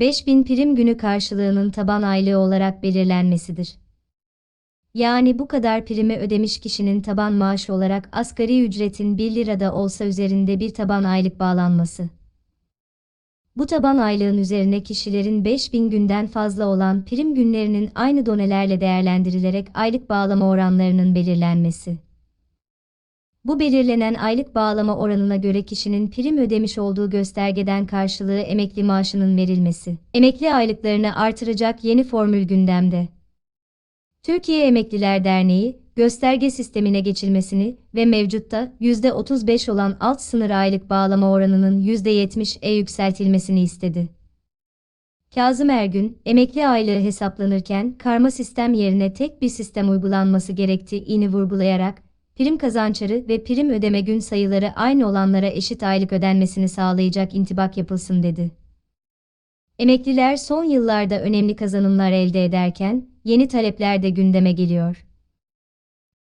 5000 prim günü karşılığının taban aylığı olarak belirlenmesidir. Yani bu kadar primi ödemiş kişinin taban maaşı olarak asgari ücretin 1 lirada olsa üzerinde bir taban aylık bağlanması. Bu taban aylığın üzerine kişilerin 5000 günden fazla olan prim günlerinin aynı donelerle değerlendirilerek aylık bağlama oranlarının belirlenmesi. Bu belirlenen aylık bağlama oranına göre kişinin prim ödemiş olduğu göstergeden karşılığı emekli maaşının verilmesi. Emekli aylıklarını artıracak yeni formül gündemde. Türkiye Emekliler Derneği, gösterge sistemine geçilmesini ve mevcutta %35 olan alt sınır aylık bağlama oranının %70'e yükseltilmesini istedi. Kazım Ergün, emekli aylığı hesaplanırken karma sistem yerine tek bir sistem uygulanması gerektiğini vurgulayarak, prim kazançları ve prim ödeme gün sayıları aynı olanlara eşit aylık ödenmesini sağlayacak intibak yapılsın dedi. Emekliler son yıllarda önemli kazanımlar elde ederken, yeni talepler de gündeme geliyor.